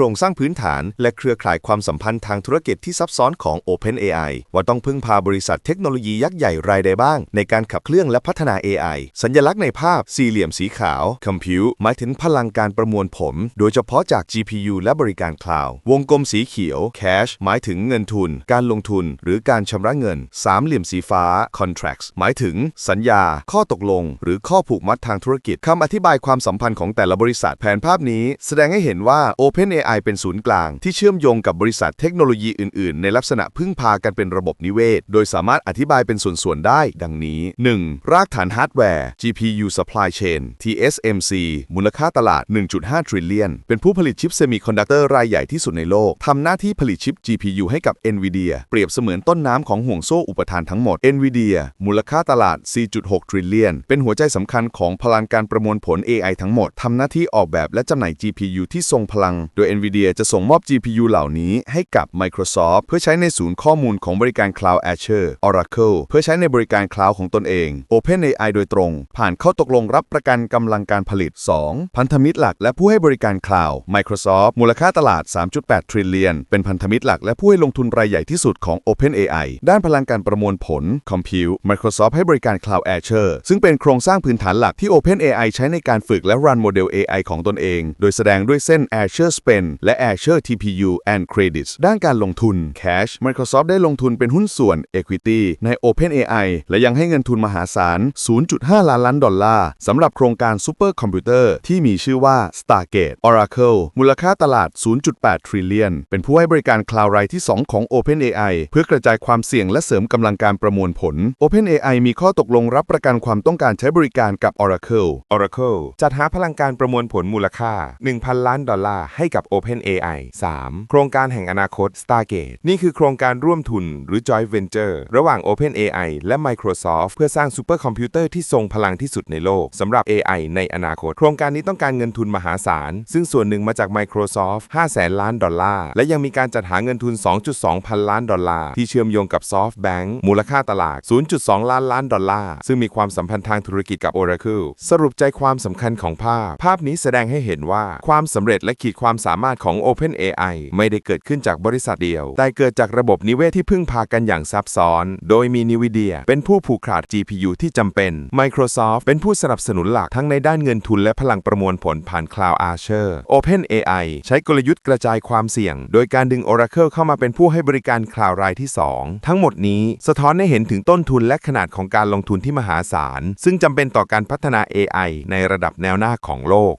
รงสร้างพื้นฐานและเครือข่ายความสัมพันธ์ทางธุรกิจที่ซับซ้อนของ OpenAI ว่าต้องพึ่งพาบริษัทเทคโนโลยียักษ์ใหญ่รายใดบ้าง ในการขับเคลื่อนและพัฒนา AI สัญลักษณ์ในภาพสี่เหลี่ยมสีขาว Compute หมายถึงพลังการประมวลผล โดยเฉพาะจาก GPU และบริการคลาวด์วงกลมสีเขียว Cash หมายถึงเงินทุน การลงทุน หรือการชำระเงิน สามเหลี่ยมสีฟ้า Contracts หมายถึง สัญญา ข้อตกลง หรือข้อผูกมัดทางธุรกิจคำอธิบายความสัมพันธ์ของแต่ละบริษัทแผนภาพนี้ แสดงให้เห็นว่า OpenAI เป็นศูนย์กลาง ที่เชื่อมโยงกับบริษัทเทคโนโลยีอื่น ๆ ในลักษณะพึ่งพากันเป็นระบบนิเวศ โดยสามารถอธิบายเป็นส่วน ๆ ได้ ดังนี้ 1. รากฐานฮาร์ดแวร์ GPU Supply Chain TSMC มูลค่าตลาด 1.5 trillion เป็นผู้ผลิตชิปเซมิคอนดักเตอร์รายใหญ่ที่สุดในโลก ทำหน้าที่ผลิตชิป GPU ให้กับ NVIDIA เปรียบเสมือนต้นน้ำของห่วงโซ่อุปทานทั้งหมด NVIDIA มูลค่าตลาด 4.6 trillion เป็นหัวใจสำคัญของพลังการประมวลผล AI ทั้งหมด ทำหน้าที่ออกแบบและจำหน่าย GPU ที่ทรงพลัง โดย NVIDIA จะส่งมอบ GPU เหล่านี้ให้กับ Microsoft เพื่อใช้ในศูนย์ข้อมูลของบริการ Cloud Azure Oracle เพื่อใช้ในบริการ Cloud ของตนเอง OpenAI โดยตรง ผ่านข้อตกลงรับประกันกำลังการผลิต 2. พันธมิตรหลักและผู้ให้บริการ Cloud Microsoft มูลค่าตลาด 3.8 trillion เป็นพันธมิตรหลักและผู้ให้ลงทุนรายใหญ่ที่สุดของ OpenAI ด้านพลังการประมวลผล Compute Microsoft ให้บริการ Cloud Azure ซึ่งเป็นโครงสร้างพื้นฐานหลักที่ OpenAI ใช้ในการฝึกและรันโมเดล AI ของตนเอง โดยแสดงด้วยเส้น Azure Spend และ Azure TPU and Credits ด้านการลงทุน Cash Microsoft ได้ลงทุนเป็นหุ้นส่วน Equity ใน OpenAI และยังให้เงินทุนมหาศาล 0.5 ล้านล้านดอลลาร์สำหรับโครงการซูเปอร์คอมพิวเตอร์ที่มีชื่อว่า Stargate Oracle มูลค่าตลาด 0.8 trillion เป็นผู้ให้บริการคลาวด์รายที่ 2 ของ OpenAI เพื่อกระจายความเสี่ยงและเสริมกำลังการประมวลผล OpenAI มีข้อตกลงรับประกันความต้องการใช้บริการกับ Oracle Oracle จัดหาพลังการประมวลผลมูลค่า 1,000 ล้านดอลลาร์ให้กับ OpenAI 3. โครงการแห่งอนาคต Stargate นี่คือโครงการร่วมทุนหรือ Joint Venture ระหว่าง OpenAI และ Microsoft เพื่อสร้างซูเปอร์คอมพิวเตอร์ที่ทรงพลังที่สุดในโลกสำหรับ AI ในอนาคต โครงการนี้ต้องการเงินทุนมหาศาล ซึ่งส่วนหนึ่งมาจาก Microsoft 5แสนล้านดอลลาร์ และยังมีการจัดหาเงินทุน 2.2 พันล้านดอลลาร์ ที่เชื่อมโยงกับ SoftBank มูลค่าตลาด 0.2 ล้านล้านดอลลาร์ ซึ่งมีความสัมพันธ์ทางธุรกิจกับ Oracle สรุปใจความสำคัญของภาพ ภาพนี้แสดงให้เห็นว่าความสำเร็จและขีดความสามารถามารถของ OpenAI ไม่ได้เกิดขึ้นจากบริษัทเดียว แต่เกิดจากระบบนิเวศที่พึ่งพากันอย่างซับซ้อน โดยมี NVIDIA เป็นผู้ผูกขาด GPU ที่จำเป็น Microsoft เป็นผู้สนับสนุนหลักทั้งในด้านเงินทุนและพลังประมวลผลผ่าน Cloud Azure OpenAI ใช้กลยุทธ์กระจายความเสี่ยง โดยการดึง Oracle เข้ามาเป็นผู้ให้บริการคลาวรายที่ 2 ทั้งหมดนี้สะท้อนให้เห็นถึงต้นทุนและขนาดของการลงทุนที่มหาศาล ซึ่งจำเป็นต่อการพัฒนา AI ในระดับแนวหน้าของโลก